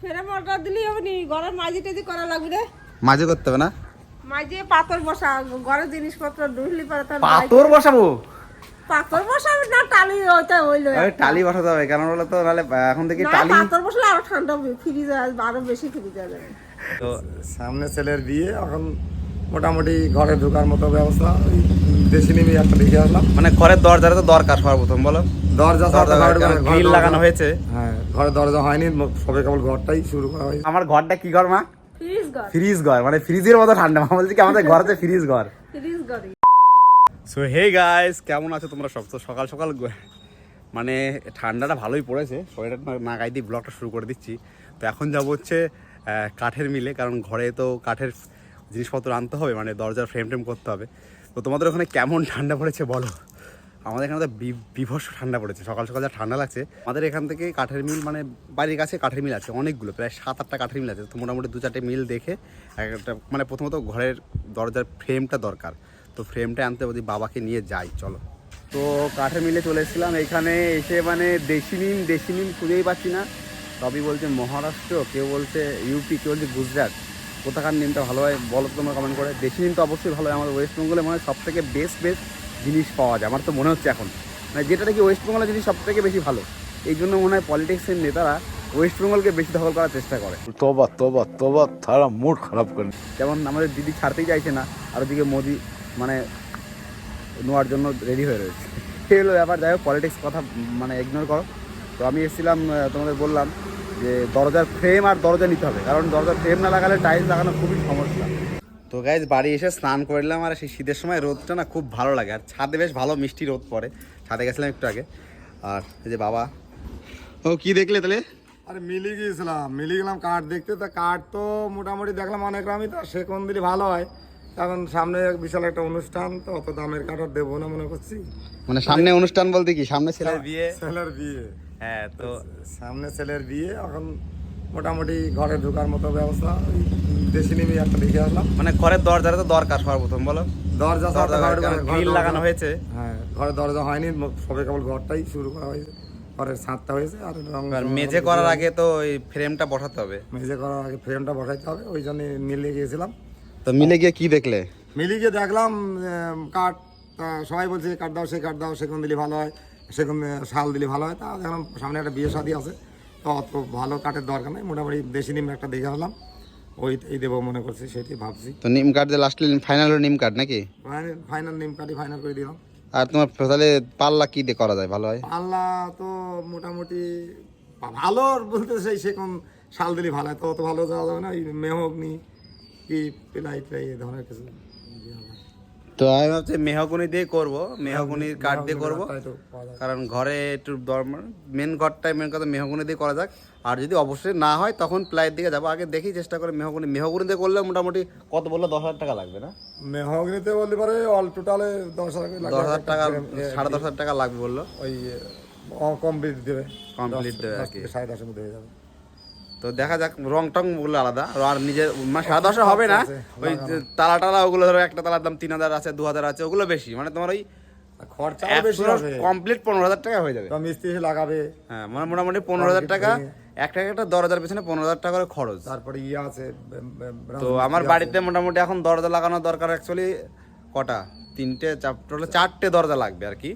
ফেরে দিলি হবে নি ঘরের মাঝি টাজি করা লাগবে রে। মাঝে করতে হবে না? মাঝে পাথর বসা ঘরের জিনিসপত্র ঢুকলি পরে তার পাথর বসাবো? পাথর বসা না টালি ওইটা হইল আরে টালি বসাতে হবে কারণ হলো তো নাহলে এখন থেকে না টালি পাথর বসলে আরও ঠান্ডা ফ্রিজে আরও বেশি ফ্রিজে যাবে তো সামনে ছেলের বিয়ে এখন মোটামুটি ঘরে ঢোকার মতো ব্যবস্থা ওই দেশি নিবি একটা দেখে আসলাম। মানে ঘরের দরজাটা তো দরকার সর্বপ্রথম বলো। দরজা গ্রিল লাগানো হয়েছে। হ্যাঁ ঘরে দরজা হয়নি সবে কেবল ঘরটাই শুরু করা হয়েছে। আমার ঘরটা কি ঘর মা? ফ্রিজ ঘর। মানে ফ্রিজের মতো ঠান্ডা মা বলছি কি আমাদের ঘর ফ্রিজ ঘর। ফ্রিজ সো হে গাইস কেমন আছো তোমরা সব? তো সকাল সকাল মানে ঠান্ডাটা ভালোই পড়েছে। সোয়েটার না গায়ে দিয়ে ব্লগটা শুরু করে দিচ্ছি। তো এখন যাব হচ্ছে আহ, কাঠের মিলে কারণ ঘরে তো কাঠের জিনিসপত্র আনতে হবে মানে দরজার ফ্রেম টেম করতে হবে। তো তোমাদের ওখানে কেমন ঠান্ডা পড়েছে বলো? আমাদের এখানে তো বিভৎস ঠান্ডা পড়েছে। সকাল সকাল যা ঠান্ডা লাগছে, আমাদের এখান থেকে কাঠের মিল মানে বাড়ির কাছে কাঠের মিল আছে, অনেকগুলো, প্রায় সাত আটটা কাঠের মিল আছে। তো মোটামুটি দু চারটে মিল দেখে একটা মানে প্রথমত ঘরের দরজার ফ্রেমটা দরকার। তো ফ্রেমটা আনতে যদি বাবাকে নিয়ে যাই, চলো। তো কাঠের মিলে চলে এসেছিলাম, এখানে এসে মানে দেশি নিম দেশি নিম খুঁজেই পাচ্ছি না। সবই বলছে মহারাষ্ট্র, কেউ বলছে ইউপি কেউ বলছে গুজরাট। কোথাকার নিমটা ভালো হয় বলো তোমরা কমেন্ট করে। দেশি নিম তো অবশ্যই ভালো হয়, আমাদের ওয়েস্ট বেঙ্গলে মনে সব থেকে বেস্ট বেস্ট জিনিস পাওয়া যায় আমার তো মনে হচ্ছে এখন। মানে যেটা নাকি ওয়েস্ট বেঙ্গলের জিনিস সবথেকে বেশি ভালো এই জন্য মনে হয় পলিটিক্সের নেতারা ওয়েস্ট বেঙ্গলকে বেশি দখল করার চেষ্টা করে। তবা তবা তবা তারা মুড খারাপ করে। যেমন আমাদের দিদি ছাড়তেই চাইছে না আর ওদিকে মোদি মানে নেওয়ার জন্য রেডি হয়ে রয়েছে। সেই হলো ব্যাপার যাই হোক পলিটিক্স কথা মানে ইগনোর করো। তো আমি এসেছিলাম তোমাদের বললাম যে দরজার ফ্রেম আর দরজা নিতে হবে কারণ দরজার ফ্রেম না লাগালে টাইলস লাগানো খুবই সমস্যা। তো গাইজ বাড়ি এসে স্নান করলাম আর সেই শীতের সময় রোদটা না খুব ভালো লাগে। আর ছাদে বেশ ভালো মিষ্টি রোদ পড়ে। ছাদে গেছিলাম একটু আগে। আর এই যে বাবা। ও কি দেখলে তাহলে? আরে মিলি গিয়েছিলাম মিলি গেলাম কাঠ দেখতে। তা কাঠ তো মোটামুটি দেখলাম অনেক দামই তো সে কোন দিলে ভালো হয়। এখন সামনে এক বিশাল একটা অনুষ্ঠান তো অত দামের কাঠ আর দেবো না মনে করছি। মানে সামনে অনুষ্ঠান বলতে কি? সামনে ছেলের বিয়ে। ছেলের বিয়ে। হ্যাঁ তো সামনে ছেলের বিয়ে। এখন মোটামুটি ঘরে ঢোকার মতো ব্যবস্থা। ওই দেশি নিবি একটা দেখে আসলাম। মানে ঘরের দরজাটা তো দরকার সর্বপ্রথম বলো। দরজা গ্রিল লাগানো হয়েছে। হ্যাঁ ঘরে দরজা হয়নি সবে কেবল ঘরটাই শুরু করা হয়েছে। ঘরের ছাদটা হয়েছে আর রং মেঝে করার আগে তো ওই ফ্রেমটা বসাতে হবে। মেঝে করার আগে ফ্রেমটা বসাইতে হবে ওই জন্য মিলে গিয়েছিলাম তো মিলে গিয়ে কি দেখলে? মিলে গিয়ে দেখলাম কাঠ সবাই বলছে কাঠ দাও সেই কাঠ দাও সেগুন দিলে ভালো হয় সেগুন শাল দিলে ভালো হয়। তা দেখলাম সামনে একটা বিয়ে শাদি আছে তো অত ভালো কাঠের দরকার নেই মোটামুটি দেশি নিম একটা দেখে আসলাম। ওই এই দেবো মনে করছি সেটাই ভাবছি। তো নিম কাঠ যে লাস্টে ফাইনাল নিম কার্ড নাকি? ফাইনাল নিম কাঠই ফাইনাল করে দিলাম। আর তোমার তাহলে পাল্লা কি দিয়ে করা যায় ভালো হয়? পাল্লা তো মোটামুটি ভালো বলতে সেই সেরকম শাল দিলে ভালো হয়। তত ভালো যাওয়া যাবে না ওই মেহগনি কি প্লাই প্লাই এই ধরনের কিছু। তো আমি ভাবছি মেহগুনি দিয়ে করব মেহগুনির কাঠ দিয়ে করব। কারণ ঘরে একটু মেন ঘরটাই মেন কথা মেহগুনি দিয়ে করা যাক। আর যদি অবশ্যই না হয় তখন প্লাইয়ের দিকে যাব। আগে দেখি চেষ্টা করে মেহগুনি মেহগুনি দিয়ে করলে মোটামুটি কত বলল? দশ হাজার টাকা লাগবে না? মেহগনিতে বলতে পারে অল টোটালে দশ হাজার দশ হাজার টাকা সাড়ে দশ হাজার টাকা লাগবে বলল। ওই কমপ্লিট দেবে। দশ- দেবে আর কি। সাড়ে দশের মধ্যে হয়ে যাবে। তো দেখা যাক রং টং ওগুলো আলাদা। আর নিজের মানে সাড়ে দশে হবে না। ওই তালা টালা ওগুলো ধরো একটা তালার দাম তিন হাজার আছে দু হাজার আছে ওগুলো বেশি। মানে তোমার ওই বেশি কমপ্লিট পনেরো হাজার টাকা হয়ে যাবে। মিস্ত্রি লাগাবে। হ্যাঁ মানে মোটামুটি পনেরো হাজার টাকা। একটা একটা দরজার পেছনে পনেরো হাজার টাকা করে খরচ। তারপরে ইয়ে আছে তো আমার বাড়িতে মোটামুটি এখন দরজা লাগানো দরকার অ্যাকচুয়ালি কটা? তিনটে টোটাল চারটে দরজা লাগবে আর কি।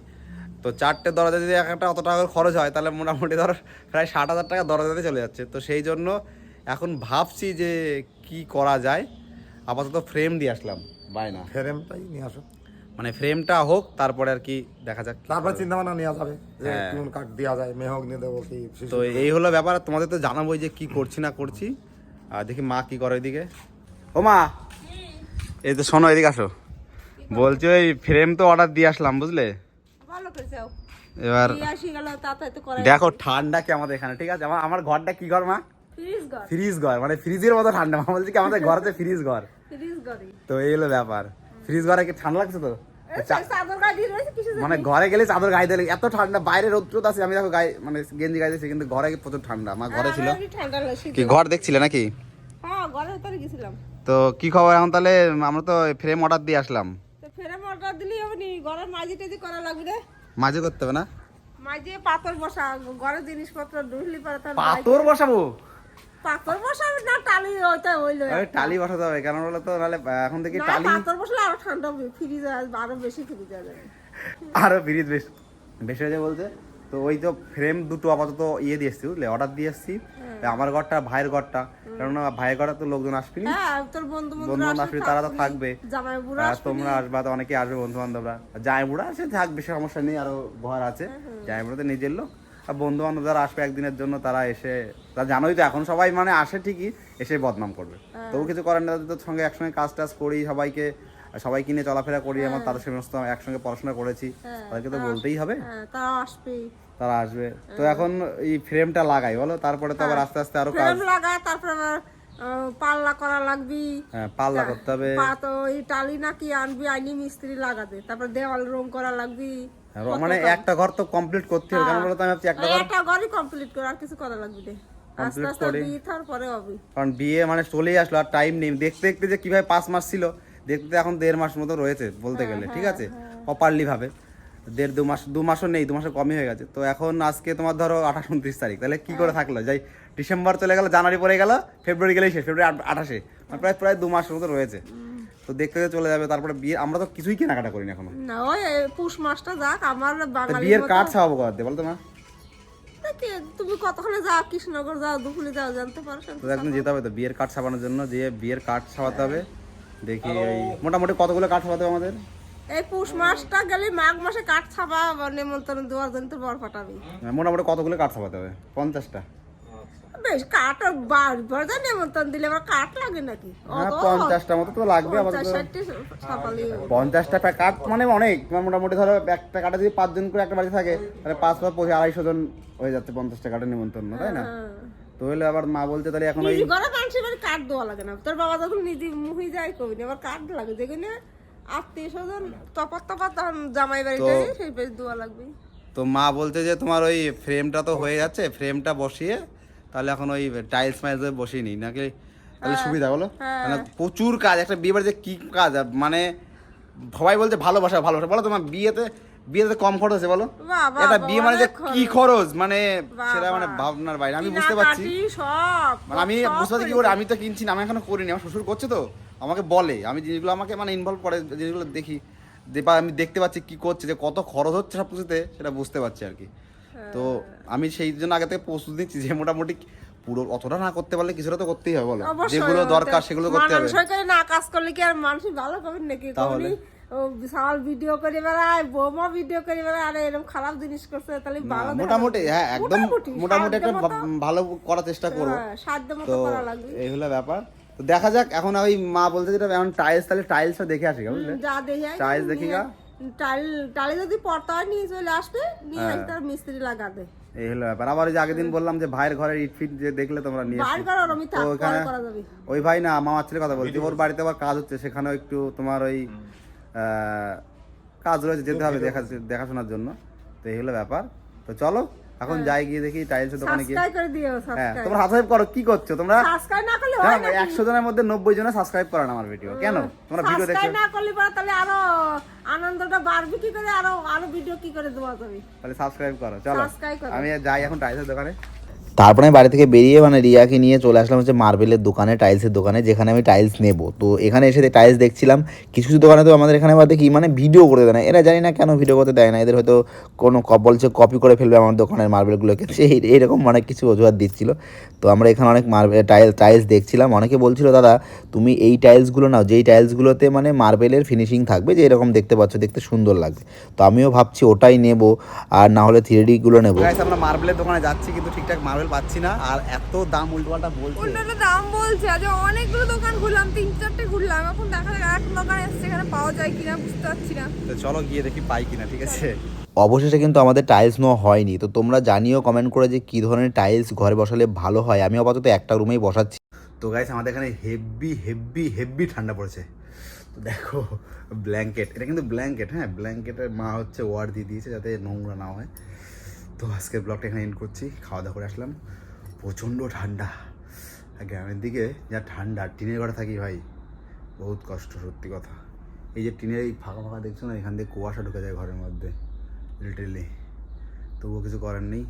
তো চারটে দরজা যদি এক একটা অত টাকা করে খরচ হয় তাহলে মোটামুটি ধর প্রায় ষাট হাজার টাকা দরজাতে চলে যাচ্ছে। তো সেই জন্য এখন ভাবছি যে কি করা যায়। আপাতত ফ্রেম দিয়ে আসলাম বায়না। ফ্রেমটাই নিয়ে আসো। মানে ফ্রেমটা হোক তারপরে আর কি দেখা যাক তারপরে চিন্তা ভাবনা নেওয়া যাবে যে হ্যাঁ। কোন কাঠ দেওয়া যায় মেহগনি দেবো কি তো এই হলো ব্যাপার তোমাদের তো জানাবোই যে কি করছি না করছি। আর দেখি মা কি করে ওইদিকে ও মা! এই তো শোনো এদিকে আসো। বলছি ওই ফ্রেম তো অর্ডার দিয়ে আসলাম বুঝলে? এবার দেখো ঠান্ডা কি আমাদের এখানে ঠিক আছে? আমার আমার ঘরটা কি ঘর মা? ফ্রিজ ঘর। মানে ফ্রিজের মতো ঠান্ডা মা বলছি কি আমাদের ঘর হচ্ছে ফ্রিজ ঘর। তো এই হলো ব্যাপার। ফ্রিজ ঘরে কি ঠান্ডা লাগছে তো মানে ঘরে গেলে চাদর গায়ে দিলে এত ঠান্ডা বাইরে রোদ আছে আমি দেখো গায়ে মানে গেঞ্জি গায়ে দিয়েছি কিন্তু ঘরে প্রচুর ঠান্ডা আমার ঘরে ছিল। ঠান্ডা লাগে কি ঘর দেখছিলে নাকি? হ্যাঁ তো কি খবর এখন তাহলে? আমরা তো ফ্রেম অর্ডার দিয়ে আসলাম। ফেরে দিলি হবে নি। ঘরের মাঝে টাজি করা লাগবে রে। মাঝে করতে হবে না? মাঝে পাথর বসা ঘরের জিনিসপত্র ঢুকলি পরে তার পাথর বসাবো? পাথর বসাবে না টালি ওইটা হইল আরে টালি বসাতে হবে কারণ হলো তো? নালে এখন থেকে টালি পাথর বসলে আরও ঠান্ডা হবে ফ্রিজে আসবে আরও বেশি ফ্রিজ যাবে। আরও ফ্রিজ বেশ বেশি হয়ে যাবে বলতে? তো ওই তো ফ্রেম দুটো আপাতত ইয়ে দিয়ে এসছি বুঝলে? অর্ডার দিয়ে এসছি। আমার ঘরটা ভাইয়ের ঘরটা। কেননা ভাইয়ের ঘরে তো লোকজন হ্যাঁ তোর বন্ধু আসবে তারা তো থাকবে। আর তোমরা আসবা তো অনেকে আসবে বন্ধু বান্ধবরা জামাই বুড়া আছে থাকবে সমস্যা নেই আরও ঘর আছে। জামাই বুড়া তো নিজের লোক। আর বন্ধু বান্ধব যারা আসবে একদিনের জন্য তারা এসে তা জানোই তো এখন সবাই মানে আসে ঠিকই এসে বদনাম করবে। তবু কিছু করার না তাদের সঙ্গে একসঙ্গে কাজ টাজ করি সবাইকে সবাই কিনে চলাফেরা করি আমার তাদের সমস্ত একসঙ্গে পড়াশোনা করেছি। তাদেরকে তো বলতেই হবে। হ্যাঁ আসবে তারা আসবে। তো এখন এই ফ্রেমটা লাগাই বলো? তারপরে তো আবার আস্তে আস্তে আরও কাজ। লাগা তারপর আবার পাল্লা করা লাগবি। হ্যাঁ পাল্লা করতে হবে। তো ওই টালি নাকি আনবি আইনি মিস্ত্রি তারপর দেওয়াল রং করা লাগবি। মানে একটা ঘর তো কমপ্লিট করতে হবে। বলো তো আমি ভাবছি একটা এই ঘর একটা ঘরই কমপ্লিট করে আর কিছু করা লাগবে করে। হবে। কারণ বিয়ে মানে চলেই আসলো আর টাইম নেই। দেখতে দেখতে যে কীভাবে পাঁচ মাস ছিল দেখতে এখন দেড় মাস মতো রয়েছে বলতে গেলে ঠিক আছে? প্রপারলি ভাবে। দেড় দু মাস দু মাসও নেই দু মাসের কমই হয়ে গেছে। তো এখন আজকে তোমার ধরো আঠাশ উনত্রিশ তারিখ তাহলে কি করে থাকল? যাই ডিসেম্বর চলে গেল জানুয়ারি পরে গেল ফেব্রুয়ারি গেলেই শেষ ফেব্রুয়ারি আঠাশে। মানে প্রায় প্রায় দু মাসের মতো রয়েছে। তো দেখতে চলে যাবে তারপরে বিয়ে আমরা তো কিছুই কেনাকাটা করিনি এখনও। না ওই পুষ মাসটা যাক আমার বাঙালি বিয়ের কার্ড ছাপাবো করতে বলতো না তুমি কতক্ষণে যাও কৃষ্ণনগর যাও দুপুরে যাও জানতে পারো তো একদিন যেতে হবে তো বিয়ের কার্ড ছাপানোর জন্য যে বিয়ের কার্ড ছাপাতে হবে। দেখি ওই মোটামুটি কতগুলো ছাপাতে হবে আমাদের? এই পুষ মাসটা গেলে মাঘ মাসে কাঠ ছাপা বা নেমন্তন্ন দেওয়ার জন্য তো বর পাঠাবি মোটামুটি কতগুলো কার্ড ছাপাতে হবে? পঞ্চাশটা? বেশ কাঠ বাড়ি পর যা নেমন্তন্ন দিলে আবার কাঠ লাগে নাকি? হ্যাঁ পঞ্চাশটা মতো তো লাগবে পঞ্চাশটা কার্ড মানে অনেক তোমার মোটামুটি ধরো একটা কার্ডে যদি পাঁচজন করে একটা বাড়ি থাকে তাহলে পাঁচ পাঁচ পঁচিশ আড়াইশো জন হয়ে যাচ্ছে পঞ্চাশটা কার্ডের নিমন্ত্রণ তাই না? তো হইলে আবার মা বলতে তাহলে এখন ওই করে মানুষের বাড়ি কাঠ দেওয়া লাগে না। তোর বাবা যখন নিজে মুহি যায় কবি না আবার কাঠ লাগে। দেখুন আত্মীয় স্বজন তপাত তপাত জামাই বাড়িতে সেই পেজ দেওয়া লাগবে। তো মা বলতে যে তোমার ওই ফ্রেমটা তো হয়ে যাচ্ছে ফ্রেমটা বসিয়ে তাহলে এখন ওই টাইলস মাইলস বসিয়ে নিই। নাকি? তাহলে সুবিধা বলো মানে প্রচুর কাজ একটা বিয়ে বাড়িতে কি কাজ? মানে সবাই বলছে ভালোবাসা ভালোবাসা। বলো তোমার বিয়েতে বিয়েতে কম খরচ আছে বলো? এটা বিয়ে মানে যে কি খরচ? মানে সেটা মানে ভাবনার বাইরে আমি বুঝতে পারছি। মানে আমি বুঝতে পারছি কি করে আমি তো কিনছি না আমি এখনও করিনি আমার শ্বশুর করছে তো আমাকে বলে আমি জিনিসগুলো আমাকে মানে ইনভলভ করে জিনিসগুলো দেখি। যে বা আমি দেখতে পাচ্ছি কি করছে যে কত খরচ হচ্ছে সব কিছুতে সেটা বুঝতে পারছি আর কি। তো আমি সেই জন্য আগে থেকে প্রস্তুত নিচ্ছি যে মোটামুটি পুরো অতটা না করতে পারলে কিছুটা তো করতেই হবে বলো। যেগুলো দরকার সেগুলো করতে হবে। না কাজ করলে কি আর মানুষ ভালো করবেন নাকি? তাহলে? বিশাল ভিডিও করে বেড়ায় বৌমা ভিডিও করে বেড়ায় আরে এরকম খারাপ জিনিস করছে তাহলে ভালো মোটামুটি হ্যাঁ একদম মোটামুটি, একটা ভালো করার চেষ্টা করব। হ্যাঁ, সাধ্য তো করা লাগবে। এই হলো ব্যাপার। তো দেখা যাক এখন ওই মা বলতে যেটা এখন টাইলস তাহলে টাইলসটা দেখে আসি বুঝলে? যা দেখি টাইলস দেখি গা? টাইল টাইলে যদি পড়তা হয় নিয়ে চলে আসবে নিয়ে হ্যাঁ। তার মিস্ত্রি লাগাবে। এই হলো ব্যাপার। আবার ওই যে আগের দিন বললাম যে ভাইয়ের ঘরের ইট ফিট যে দেখলে তোমরা নিয়ে। আমি ওখানে ওই ভাই না মামার ছেলে কথা বলছি ওর বাড়িতে আবার কাজ হচ্ছে সেখানেও একটু তোমার ওই কাজ রয়েছে যেতে হবে দেখা দেখাশোনার জন্য। তো এই হলো ব্যাপার। তো চলো এখন যাই গিয়ে দেখি টাইলসের দোকানে গিয়ে। সাবস্ক্রাইব করে দিও হ্যাঁ তোমরা সাবস্ক্রাইব করো কি করছ? তোমরা সাবস্ক্রাইব না করলে হ্যাঁ হয় না একশো জনের মধ্যে নব্বই জনে সাবস্ক্রাইব করে না আমার ভিডিও কেন? তোমরা ভিডিও দেখছ? সাবস্ক্রাইব না করলে পরে তাহলে আরও আনন্দটা বাড়বে কি করে? আরও আরও ভিডিও কি করে দেওয়া যাবে তাহলে সাবস্ক্রাইব করো চলো। আমি যাই এখন টাইলসের দোকানে। তারপরে আমি বাড়ি থেকে বেরিয়ে মানে রিয়াকে নিয়ে চলে আসলাম হচ্ছে মার্বেলের দোকানে, টাইলসের দোকানে, যেখানে আমি টাইলস নেব। তো এখানে এসে টাইলস দেখছিলাম। কিছু কিছু দোকানে তো আমাদের এখানে বাদে কি মানে ভিডিও করে দেয় না। এরা জানি না কেন ভিডিও করতে দেয় না। এদের হয়তো কোনো বলছে কপি করে ফেলবে আমার দোকানের মার্বেলগুলোকে। সেই এইরকম অনেক কিছু অজুহাত দিচ্ছিল। তো আমরা এখানে অনেক মার্বেল টাইল টাইলস দেখছিলাম। অনেকে বলছিল, দাদা, তুমি এই টাইলসগুলো নাও। যেই টাইলসগুলোতে মানে মার্বেলের ফিনিশিং থাকবে, যে এরকম দেখতে পাচ্ছ, দেখতে সুন্দর লাগবে। তো আমিও ভাবছি ওটাই নেব আর না হলে থ্রিডিগুলো নেব। আমরা মার্বেলের দোকানে যাচ্ছি, কিন্তু ঠিকঠাক মার্বেল পাচ্ছি না আর এত দাম উল্টোপাল্টা বলছে। অন্যান্য দাম বলছে আজ অনেকগুলো দোকান ঘুরলাম তিন চারটে ঘুরলাম এখন দেখা যাক এক দোকান এসছে এখানে পাওয়া যায় কিনা বুঝতে পারছি না। তো চলো গিয়ে দেখি পাই কিনা ঠিক আছে? অবশেষে কিন্তু আমাদের টাইলস নেওয়া হয়নি তো তোমরা জানিও কমেন্ট করে যে কী ধরনের টাইলস ঘরে বসালে ভালো হয়। আমি আপাতত একটা রুমেই বসাচ্ছি। তো গাইস আমাদের এখানে হেভি হেভি হেভি ঠান্ডা পড়েছে। তো দেখো ব্ল্যাঙ্কেট এটা কিন্তু ব্ল্যাঙ্কেট হ্যাঁ? ব্ল্যাঙ্কেটের মা হচ্ছে ওয়ার্ড দিয়ে দিয়েছে যাতে নোংরা না হয়। তো আজকে ব্লগটা এখানে এন্ড করছি। খাওয়া দাওয়া করে আসলাম। প্রচণ্ড ঠান্ডা। গ্রামের দিকে যা ঠান্ডা, টিনের ঘরে থাকি ভাই, বহুত কষ্ট, সত্যি কথা। এই যে টিনের এই ফাঁকা ফাঁকা দেখছ না, এখান থেকে কুয়াশা ঢুকে যায় ঘরের মধ্যে লিটারেলি তবুও কিছু করার নেই।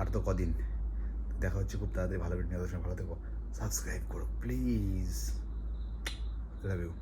আর তো কদিন। দেখা হচ্ছে খুব তাড়াতাড়ি ভালো ভিডিও ভালো থেকো। সাবস্ক্রাইব করো প্লিজ লাভ ইউ